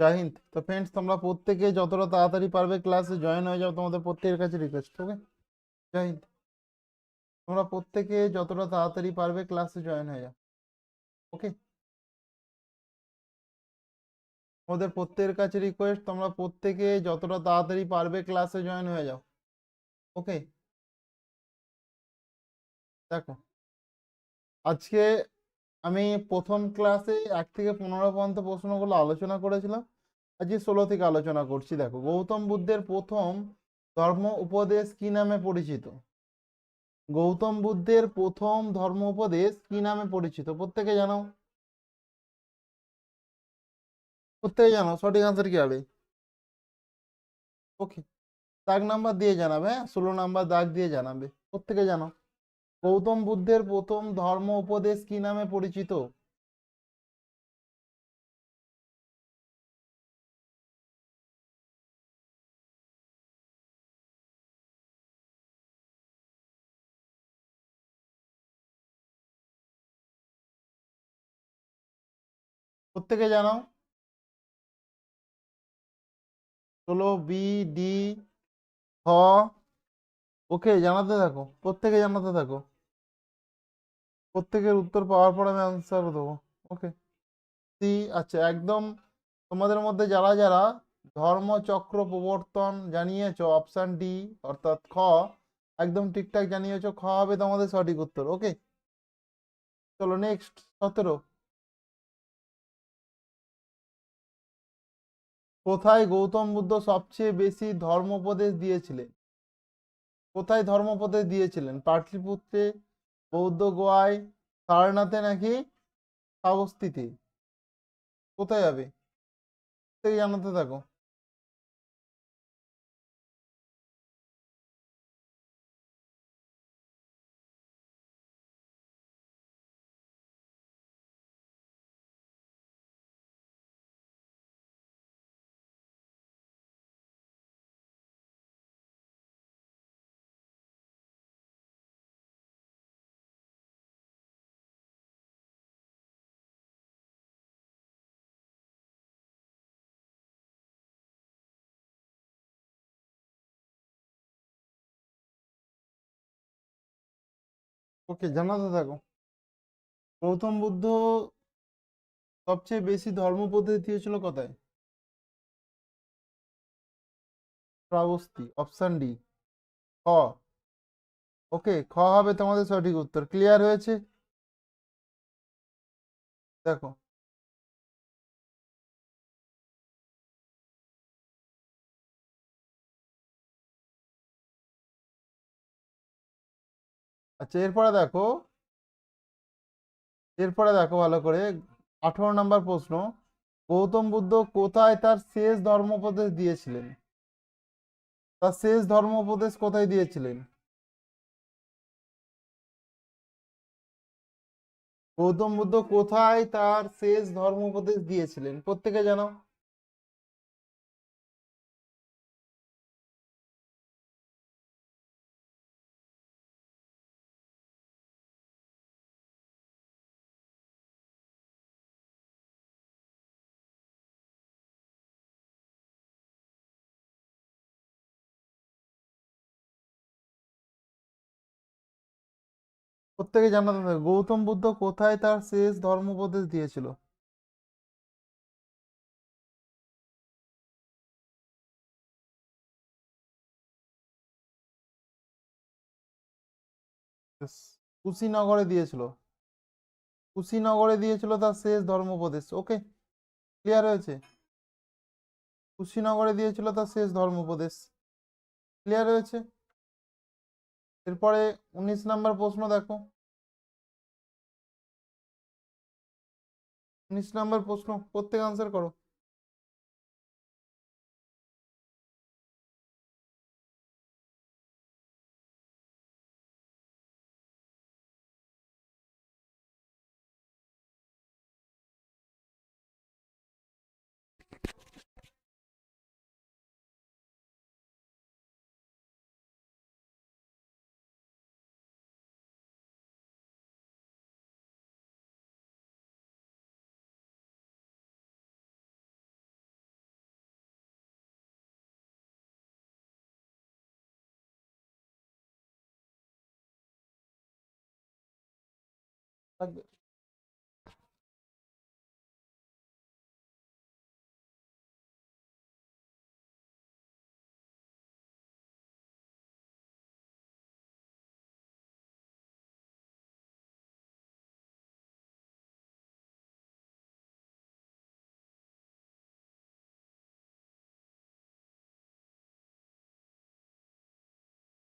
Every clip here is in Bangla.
জয় হিন্দ। তো ফ্রেন্ডস তোমরা প্রত্যেকে যতটা তাড়াতাড়ি পারবে ক্লাসে জয়েন হয়ে যাও তোমাদের প্রত্যেকের কাছে রিকোয়েস্ট ওকে জয় হিন্দ। তোমরা প্রত্যেকে যতটা তাড়াতাড়ি পারবে ক্লাসে জয়েন হয়ে যাও ওকে তোমাদের প্রত্যেকের কাছে রিকোয়েস্ট তোমরা প্রত্যেকে যতটা তাড়াতাড়ি পারবে ক্লাসে জয়েন হয়ে যাও ওকে দেখো, আজকে আমি প্রথম ক্লাসে এক থেকে পনেরো পর্যন্ত প্রশ্নগুলো আলোচনা করেছিলাম। আজকে ষোলো থেকে আলোচনা করছি। দেখো, গৌতম বুদ্ধের প্রথম ধর্ম উপদেশ কি নামে পরিচিত? গৌতম বুদ্ধের প্রথম ধর্ম উপদেশ কি নামে পরিচিত? প্রত্যেকে জানাও প্রত্যেকে জানো? সঠিক আনসার কি হবে? ওকে দাগ নাম্বার দিয়ে জানাবে হ্যাঁ? ষোলো নাম্বার দাগ দিয়ে জানাবে। প্রত্যেকে জানো? গৌতম বুদ্ধের প্রথম ধর্ম উপদেশ কি নামে পরিচিত? প্রত্যেকে জানাও। ষোলো, বি, ডি হ ওকে, জানাতে থাকো। প্রত্যেকে জানাতে থাকো। প্রত্যেকের উত্তর পাওয়ার পর আমি আনসার দেবো। ওকে সি আচ্ছা একদম তোমাদের মধ্যে যারা যারা ধর্মচক্র প্রবর্তন জানিয়েছ অপশান ডি অর্থাৎ খ, একদম ঠিকঠাক জানিয়েছ, খ হবে তোমাদের সঠিক উত্তর। ওকে চলো নেক্সট সতেরো। কোথায় গৌতম বুদ্ধ সবচেয়ে বেশি ধর্মোপদেশ দিয়েছিলেন? কোথায় ধর্মোপদেশ দিয়েছিলেন? পাটলিপুত্রে বৌদ্ধ গোয়ায় সারনাথে নাকি অবস্থিতি কোথায় যাবে? জানাতে থাকো। ওকে, জানাতে থাকো। গৌতম বুদ্ধ সবচেয়ে বেশি ধর্ম পদ্ধতি হয়েছিল কোথায়? শ্রাবস্তি অপশান ডি খ। ওকে, খ হবে তোমাদের সঠিক উত্তর। ক্লিয়ার হয়েছে? দেখো। আচ্ছা এরপরে দেখো। এরপরে দেখো ভালো করে। আঠারো নম্বর প্রশ্ন। গৌতম বুদ্ধ কোথায় তার শেষ ধর্মোপদেশ দিয়েছিলেন? তার শেষ ধর্মোপদেশ কোথায় দিয়েছিলেন? গৌতম বুদ্ধ কোথায় তার শেষ ধর্মোপদেশ দিয়েছিলেন? প্রত্যেকে জানো? প্রত্যেকে জানাতে থাকো গৌতম বুদ্ধ কোথায় তার শেষ ধর্মোপদেশ দিয়েছিল? কুশিনগরে দিয়েছিল। কুশিনগরে দিয়েছিল তার শেষ ধর্মোপদেশ। ওকে, ক্লিয়ার হয়েছে? কুশিনগরে দিয়েছিল তার শেষ ধর্মোপদেশ। ক্লিয়ার হয়েছে? এরপরে উনিশ নাম্বার প্রশ্ন দেখো। উনিশ নাম্বার প্রশ্ন প্রত্যেক আনসার করো। থাকবে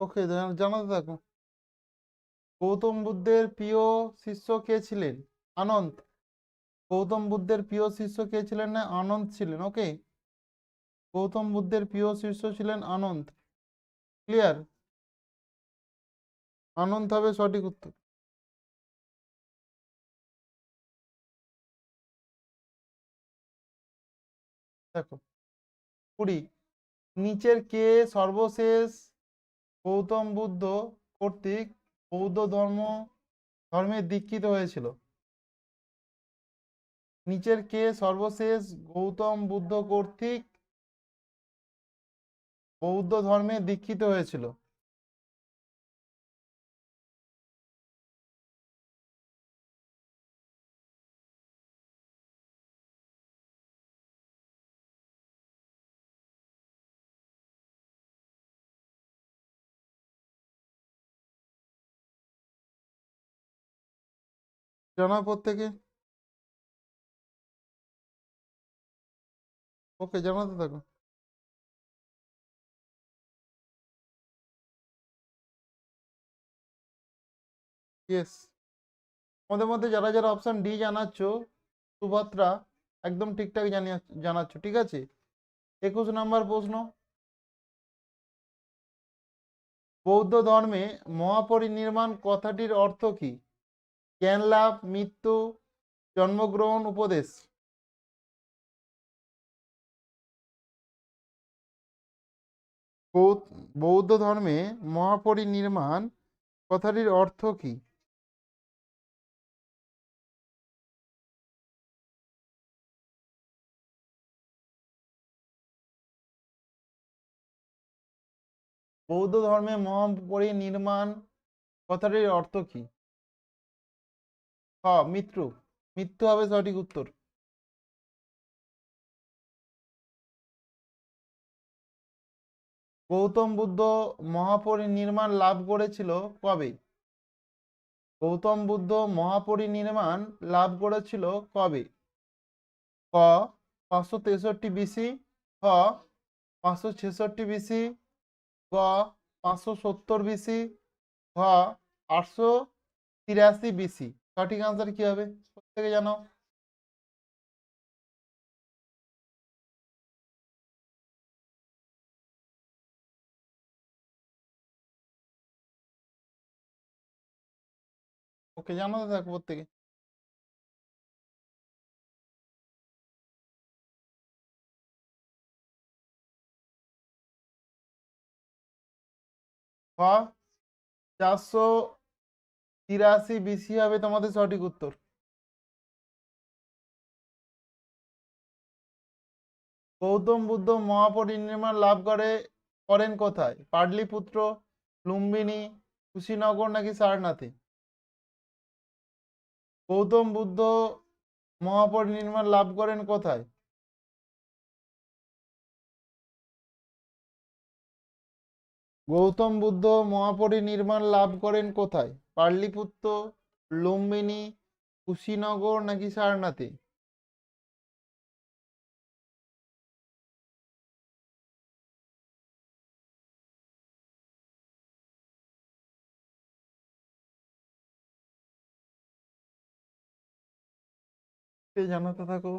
ওকে জানাতে থাকো গৌতম বুদ্ধের প্রিয় শিষ্য কে ছিলেন? আনন্দ। গৌতম বুদ্ধের প্রিয় শিষ্য কে ছিলেন না? আনন্দ ছিলেন ওকে গৌতম বুদ্ধের প্রিয় শিষ্য ছিলেন আনন্দ। ক্লিয়ার আনন্দ হবে সঠিক উত্তর। দেখো, কুড়ি। নিচের কে সর্বশেষ গৌতম বুদ্ধ কর্তৃক বৌদ্ধ ধর্ম, ধর্মে দীক্ষিত হয়েছিল। নিচের কে সর্বশেষ গৌতম বুদ্ধ কর্তৃক বৌদ্ধ ধর্মে দীক্ষিত হয়েছিল। জানা প্রত্যেকে ওকে, জানাতে থাকো। ইয়েস আমাদের মধ্যে যারা যারা অপশান ডি জানাচ্ছ, সুভদ্রা একদম ঠিকঠাক জানিয়ে জানাচ্ছ, ঠিক আছে? একুশ নাম্বার প্রশ্ন। বৌদ্ধ ধর্মে মহাপরিনির্মাণ কথাটির অর্থ কি? জ্ঞান লাভ, মৃত্যু, জন্মগ্রহণ, উপদেশ। বৌদ্ধ ধর্মে মহাপরিনির্মাণ কথাটির অর্থ কি? বৌদ্ধ ধর্মে মহাপরিনির্মাণ কথাটির অর্থ কি? হ মৃত্যু মৃত্যু হবে সঠিক উত্তর। গৌতম বুদ্ধ মহাপরিনির্মাণ লাভ করেছিল কবে? গৌতম বুদ্ধ মহাপরিনির্মাণ লাভ করেছিল কবে? ক, পাঁচশো তেষট্টি বিসি খ, পাঁচশো ছেষট্টি বিসি গ, পাঁচশো সত্তর বিসি ঘ, আটশো তিরাশি বিসি সঠিক আনসার কি হবে? প্রত্যেকে জানো ওকে জানাতে থাকো প্রত্যেকে। খ চারশো তিরাশি বিসি হবে তোমাদের সঠিক উত্তর। গৌতম বুদ্ধ মহাপরিনির্মাণ লাভ করে, করেন কোথায়? পাটলিপুত্র, লুম্বিনী, কুশীনগর নাকি সারনাথে? গৌতম বুদ্ধ মহাপরিনির্মাণ লাভ করেন কোথায়? গৌতম বুদ্ধ মহাপরিনির্মাণ লাভ করেন কোথায়? পাটলিপুত্র লুম্বিনী কুশীনগর নাকি সারনাথে? জানাতে থাকো?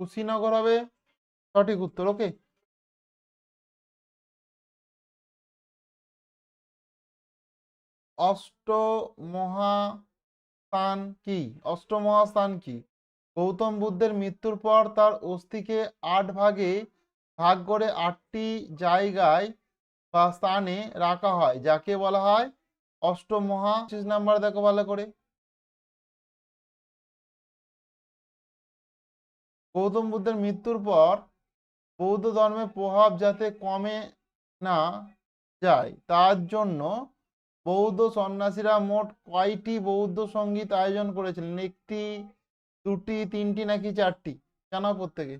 কুশীনগর হবে? সঠিক উত্তর, ওকে? অষ্টমহাস্থান কি? অষ্টমহাস্থান কি? গৌতম বুদ্ধের মৃত্যুর পর তার অস্থিকে আট ভাগে ভাগ করে আটটি জায়গায় বা স্থানে রাখা হয়, যাকে বলা হয় অষ্টমহা নাম্বার দেখো ভালো করে। গৌতম বুদ্ধের মৃত্যুর পর বৌদ্ধ ধর্মের প্রভাব যাতে কমে না যায়, তার জন্য বৌদ্ধ সন্ন্যাসীরা মোট কয়টি বৌদ্ধ সংগীত আয়োজন করেছিলেন? একটি, দুটি, তিনটি নাকি চারটি? জানাও প্রত্যেকে।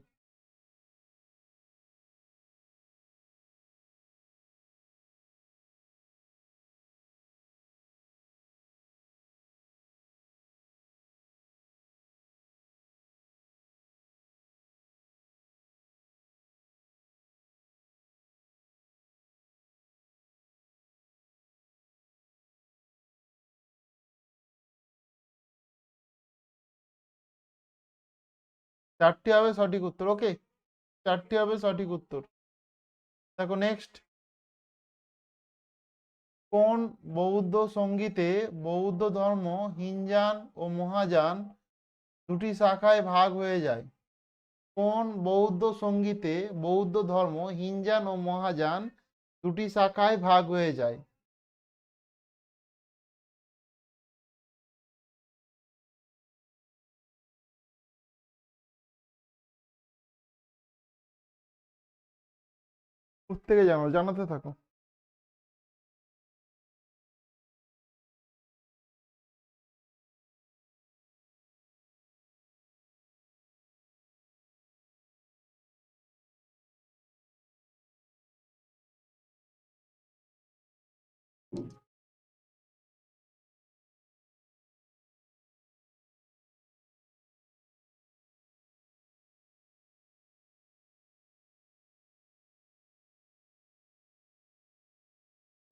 চারটি হবে সঠিক উত্তর ওকে চারটি হবে সঠিক উত্তর। দেখো নেক্সট কোন বৌদ্ধ সঙ্গীতে বৌদ্ধ ধর্ম, হিনজান ও মহাযান দুটি শাখায় ভাগ হয়ে যায়? কোন বৌদ্ধ সঙ্গীতে বৌদ্ধ ধর্ম, হিনজান ও মহাযান দুটি শাখায় ভাগ হয়ে যায়? প্রত্যেকে জানো? জানাতে থাকো।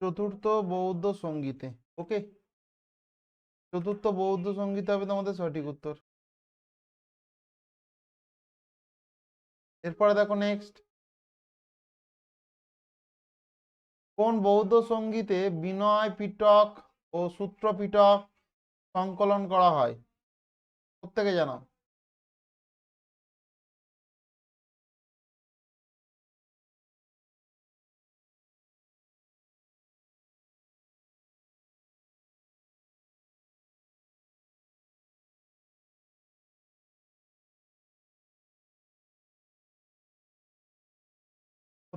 চতুর্থ বৌদ্ধ সঙ্গীতে, ওকে? চতুর্থ বৌদ্ধ সঙ্গীতে হবে তোমাদের সঠিক উত্তর। এরপরে দেখো নেক্সট কোন বৌদ্ধ সঙ্গীতে বিনয় পিটক ও সূত্র পিটক সংকলন করা হয়? প্রত্যেকে জানাও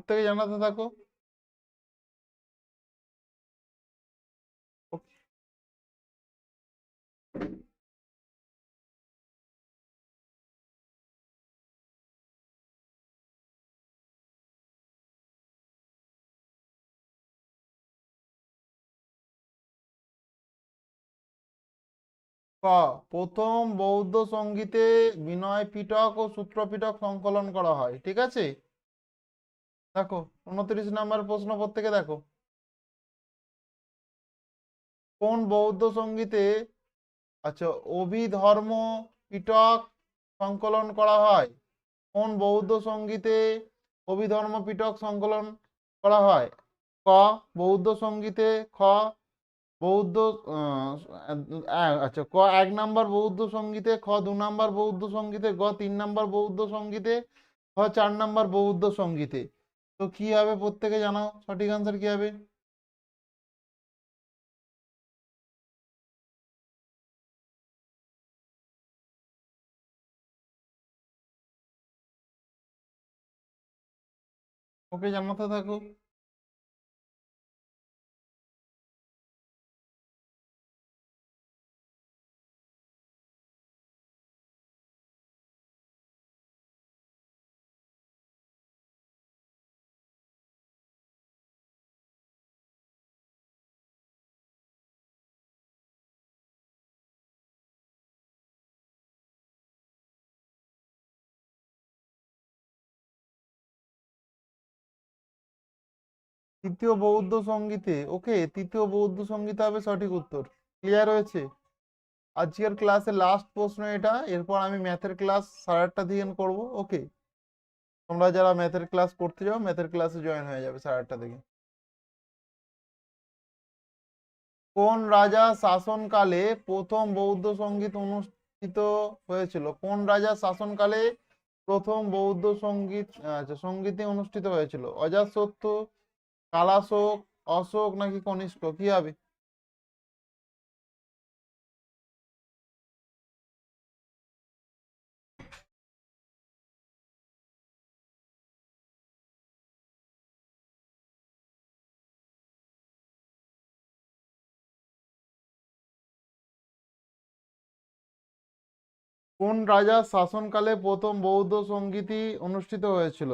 প্রত্যেকে জানাতে থাকো প্রথম বৌদ্ধ সঙ্গীতে বিনয় পিটক ও সূত্র পিটক সংকলন করা হয়, ঠিক আছে? দেখো, উনত্রিশ নাম্বার প্রশ্ন প্রত্যেকে দেখো। কোন বৌদ্ধ সঙ্গীতে আচ্ছা অভিধর্ম পিটক সংকলন করা হয়? কোন বৌদ্ধ সঙ্গীতে অভিধর্ম পিটক সংকলন করা হয়? ক, বৌদ্ধ সঙ্গীতে খ, বৌদ্ধ আচ্ছা ক, এক নাম্বার বৌদ্ধ সঙ্গীতে খ, দু নাম্বার বৌদ্ধ সঙ্গীতে গ, তিন নাম্বার বৌদ্ধ সঙ্গীতে খ, চার নাম্বার বৌদ্ধ সঙ্গীতে। তো কি হবে প্রত্যেকে জানাও সঠিক আনসার কি হবে? ওকে জানাতে থাকো। তৃতীয় বৌদ্ধ সঙ্গীতে ওকে তৃতীয় বৌদ্ধ সঙ্গীতে হবে সঠিক উত্তর। ক্লিয়ার হয়েছে? আজকের ক্লাসে লাস্ট প্রশ্ন এটা এরপর আমি ম্যাথের ক্লাস সাড়ে আটটা থেকে করব ওকে? তোমরা যারা ম্যাথের ক্লাস করতে যাও ম্যাথের ক্লাসে জয়েন হয়ে যাবে সাড়ে আটটা থেকে কোন রাজা শাসনকালে প্রথম বৌদ্ধ সংগীত অনুষ্ঠিত হয়েছিল? কোন রাজা শাসনকালে প্রথম বৌদ্ধ সংগীত আচ্ছা সঙ্গীতে অনুষ্ঠিত হয়েছিল? অজাতশত্রু কালাশোক অশোক নাকি কনিষ্ক কি হবে? কোন রাজার শাসনকালে প্রথম বৌদ্ধ সঙ্গীতি অনুষ্ঠিত হয়েছিল?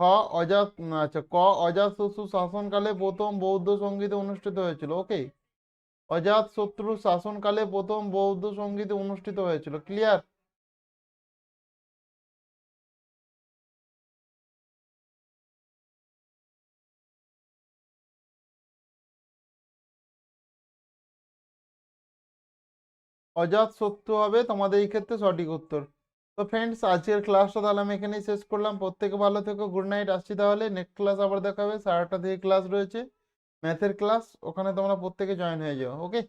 খ অজাত আচ্ছা ক অজাত অজাতশত্রু শাসনকালে প্রথম বৌদ্ধ সংগীত অনুষ্ঠিত হয়েছিল ওকে অজাতশত্রু শাসনকালে প্রথম বৌদ্ধ সংগীত অনুষ্ঠিত হয়েছিল ক্লিয়ার অজাত অজাতশত্রু হবে তোমাদের এই ক্ষেত্রে সঠিক উত্তর। তো ফ্রেন্ডস আজকের ক্লাসটা তাহলে আমি এখানেই শেষ করলাম। প্রত্যেকে ভালো থেকো গুড নাইট আসছি তাহলে। নেক্সট ক্লাস আবার দেখাবে। সাড়ে আটটা থেকে ক্লাস রয়েছে ম্যাথের ক্লাস ওখানে তোমরা প্রত্যেকে জয়েন হয়ে যাও ওকে